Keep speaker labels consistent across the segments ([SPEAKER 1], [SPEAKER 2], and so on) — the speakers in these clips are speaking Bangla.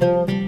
[SPEAKER 1] Thank you.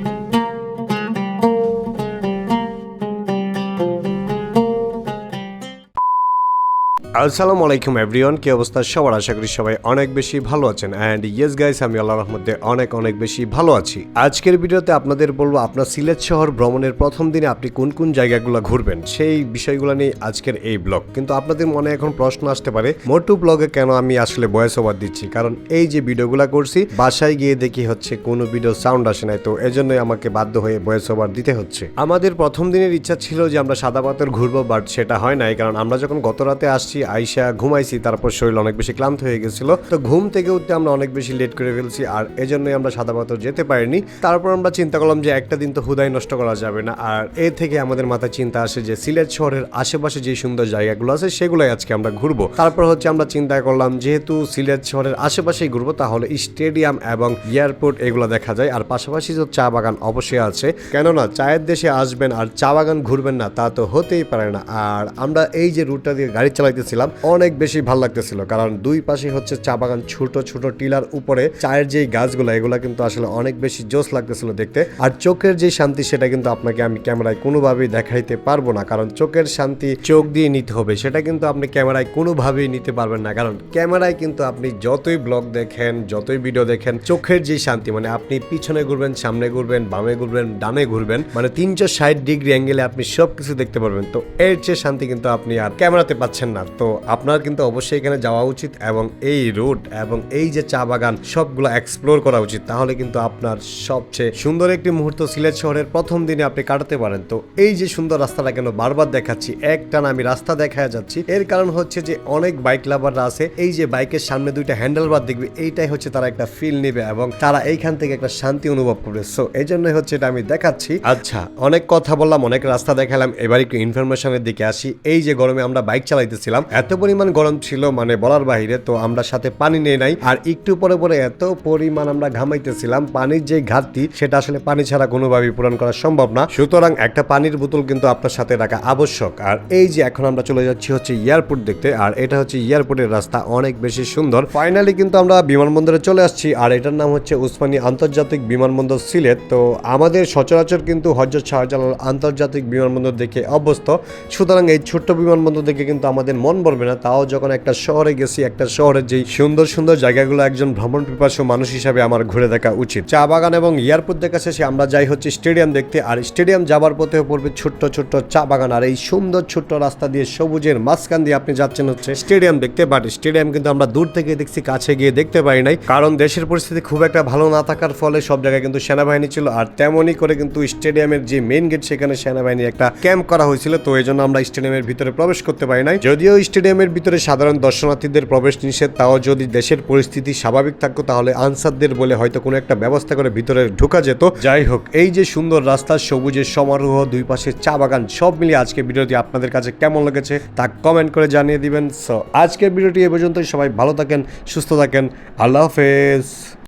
[SPEAKER 1] আসসালামু আলাইকুম এভরিওয়ান কি অবস্থা? সবার আশা করি সবাই অনেক বেশি ভালো আছেন। অ্যান্ড ইয়েস গাইস আমি আল্লাহ রহমতে অনেক অনেক বেশি ভালো আছি। আজকের ভিডিওতে আপনাদের বলব, আপনার সিলেট শহর ভ্রমণের প্রথম দিনে আপনি কোন কোন জায়গাগুলো ঘুরবেন? সেই বিষয়গুলো নিয়ে আজকের এই ব্লগ কিন্তু আপনাদের মনে এখন প্রশ্ন আসতে পারে, মোটু ব্লগে কেন আমি আসলে ভয়েস ওভার দিচ্ছি? কারণ এই যে ভিডিওগুলো করছি, বাসায় গিয়ে দেখি হচ্ছে কোনো ভিডিও সাউন্ড আসে নাই। তো এজন্যই আমাকে বাধ্য হয়ে ভয়েস ওভার দিতে হচ্ছে। আমাদের প্রথম দিনের ইচ্ছা ছিল যে আমরা সাদা পাথর ঘুরবো বাট সেটা হয় নাই। কারণ আমরা যখন গত রাতে আসছি আইসা ঘুমাইছি, তারপর শরীর অনেক বেশি ক্লান্ত হয়ে গেছিল। তো ঘুম থেকে উঠতে আমরা অনেক বেশি লেট করে ফেলছি আর এজন্যই আমরা সাদা যেতে পারিনি। তারপর আমরা চিন্তা করলাম যে একটা দিন তো হুদাই নষ্ট করা যাবে না। আর এ থেকে আমাদের মাথায় চিন্তা আসে যে সিলেট শহরের আশেপাশে যে সুন্দর জায়গাগুলো আছে, সেগুলোই আজকে আমরা ঘুরবো। তারপর হচ্ছে আমরা চিন্তা করলাম, যেহেতু সিলেট শহরের আশেপাশেই ঘুরবো, তাহলে স্টেডিয়াম এবং এয়ারপোর্ট এগুলো দেখা যায়। আর পাশাপাশি তো চা বাগান অবশ্যই আছে। কেননা চায়ের দেশে আসবেন আর চা বাগান ঘুরবেন না, তা তো হতেই পারে না। আর আমরা এই যে রুটটা দিয়ে গাড়ি চালাইতেছিলাম অনেক বেশি ভালো লাগতেছিল। কারণ দুই পাশে হচ্ছে চা বাগান, ছোট ছোট টিলার উপরে চায়ের যেই গাছগুলো, এগুলো কিন্তু আসলে অনেক বেশি জোস লাগতেছিল দেখতে। আর চোখের যে শান্তি, সেটা কিন্তু আপনাকে আমি ক্যামেরায় কোনোভাবেই দেখাইতে পারব না। কারণ চোখের শান্তি চোখ দিয়ে নিতে হবে, সেটা কিন্তু আপনি ক্যামেরায় কোনোভাবেই নিতে পারবেন না। কারণ ক্যামেরায় কিন্তু আপনি যতই ব্লগ দেখেন, যতই ভিডিও দেখেন, চোখের যে শান্তি মানে আপনি পিছনে ঘুরবেন, সামনে ঘুরবেন, বামে ঘুরবেন, ডানে ঘুরবেন মানে তিনশো ষাট ডিগ্রি অ্যাঙ্গেলে আপনি সব কিছু দেখতে পারবেন। তো এর চেয়ে শান্তি কিন্তু আপনি আর ক্যামেরাতে পাচ্ছেন না। তো আপনার কিন্তু অবশ্যই এখানে যাওয়া উচিত এবং এই রুট এবং এই যে চা বাগান সবগুলো এক্সপ্লোর করা উচিত। তাহলে কিন্তু আপনার সবচেয়ে সুন্দর একটি মুহূর্ত সিলেট শহরের প্রথম দিনে আপনি কাটাতে পারেন। তো এই যে সুন্দর রাস্তাটা কেন বারবার দেখাচ্ছি একটানা আমি রাস্তা দেখা যাচ্ছি। এর কারণ হচ্ছে যে অনেক বাইক লাভাররা আছে এই যে বাইকের সামনে দুইটা হ্যান্ডেল বার দেখবে এইটাই হচ্ছে তারা একটা ফিল নেবে এবং তারা এইখান থেকে একটা শান্তি অনুভব করবে। সো এই জন্যই হচ্ছে এটা আমি দেখাচ্ছি। আচ্ছা। অনেক কথা বললাম অনেক রাস্তা দেখালাম এবার একটু ইনফরমেশনের দিকে আসি। এই যে গরমে আমরা বাইক চালাইতেছিলাম এত পরিমাণ গরম ছিল মানে বলার বাইরে, তো আমরা সাথে পানি নিয়ে নাই। আর একটু পরে পরে এত পরিমাণ আমরা ঘামাইতেছিলাম, পানির যে ঘাটতি, সেটা আসলে পানি ছাড়া কোনোভাবেই পূরণ করা সম্ভব না। সুতরাং একটা পানির বোতল কিন্তু আপনার সাথে রাখা আবশ্যক। আর এই যে এখন আমরা চলে যাচ্ছি হচ্ছে এয়ারপোর্ট দেখতে, আর এটা হচ্ছে এয়ারপোর্টের রাস্তা অনেক বেশি সুন্দর। ফাইনালি কিন্তু আমরা বিমানবন্দরে চলে আসছি, আর এটার নাম হচ্ছে উসমানী আন্তর্জাতিক বিমানবন্দর সিলেট। তো আমাদের সচরাচর কিন্তু হজরত শাহজালাল আন্তর্জাতিক বিমানবন্দর দেখে অভ্যস্ত। সুতরাং এই ছোট্ট বিমানবন্দর দেখে কিন্তু আমাদের মন ভরবে না, তাও যখন একটা শহরে গেছি, একটা শহরের যেই সুন্দর সুন্দর জায়গাগুলো একজন ভ্রমণ পিপাসু মানুষ হিসাবে আমার ঘুরে দেখা উচিত। চা বাগান এবং এয়ারপোর্ট দেখা শেষে আমরা যাই হচ্ছে স্টেডিয়াম দেখতে, আর স্টেডিয়াম যাবার পথে পড়বে ছোট্ট ছোট্ট চা বাগান, আর এই সুন্দর ছোট্ট রাস্তা দিয়ে সবুজের মাঝখান দিয়ে আপনি যাচ্ছেন হচ্ছে স্টেডিয়াম দেখতে। বাট স্টেডিয়াম কিন্তু আমরা দূর থেকে দেখছি, কাছে গিয়ে দেখতে পারি নাই, কারণ দেশের পরিস্থিতি খুব একটা ভালো না থাকার ফলে সব জায়গায় কিন্তু সেনাবাহিনী ছিল, আর তেমনই করে কিন্তু স্টেডিয়ামের যে মেইন গেট, সেখানে সেনাবাহিনী একটা ক্যাম্প করা হয়েছিল, তো এই জন্য আমরা স্টেডিয়ামের ভিতরে প্রবেশ করতে পারি নাই। যদিও স্টেডিয়ামের ভিতরে সাধারণ দর্শনার্থীদের প্রবেশ নিষেধ তাও যদি দেশের পরিস্থিতি স্বাভাবিক থাকতো তাহলে আনসারদের বলে হয়তো কোনো একটা ব্যবস্থা করে ভিতরে ঢোকা যেত। যাই হোক। এই যে সুন্দর রাস্তা সবুজের সমারোহ দুই পাশে চা বাগান সব মিলিয়ে আজকে ভিডিওটি আপনাদের কাছে কেমন লেগেছে তা কমেন্ট করে জানিয়ে দিবেন। সো আজকের ভিডিওটি এ পর্যন্তই। সবাই ভালো থাকেন সুস্থ থাকেন। আল্লাহ হাফেজ।